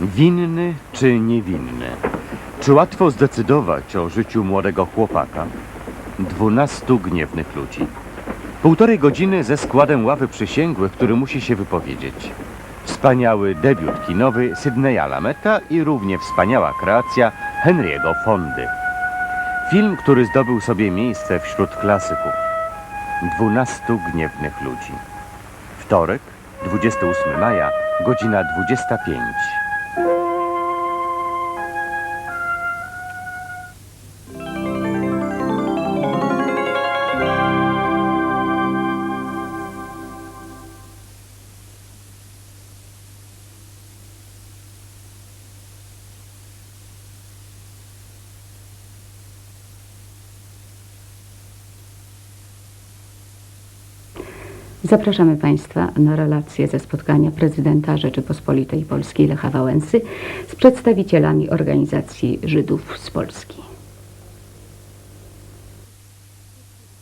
Winny czy niewinny? Czy łatwo zdecydować o życiu młodego chłopaka? Dwunastu gniewnych ludzi. Półtorej godziny ze składem ławy przysięgłych, który musi się wypowiedzieć. Wspaniały debiut kinowy Sydneya Lameta i równie wspaniała kreacja Henry'ego Fondy. Film, który zdobył sobie miejsce wśród klasyków. Dwunastu gniewnych ludzi. Wtorek, 28 maja, godzina 25. Zapraszamy Państwa na relację ze spotkania prezydenta Rzeczypospolitej Polskiej Lecha Wałęsy z przedstawicielami organizacji Żydów z Polski.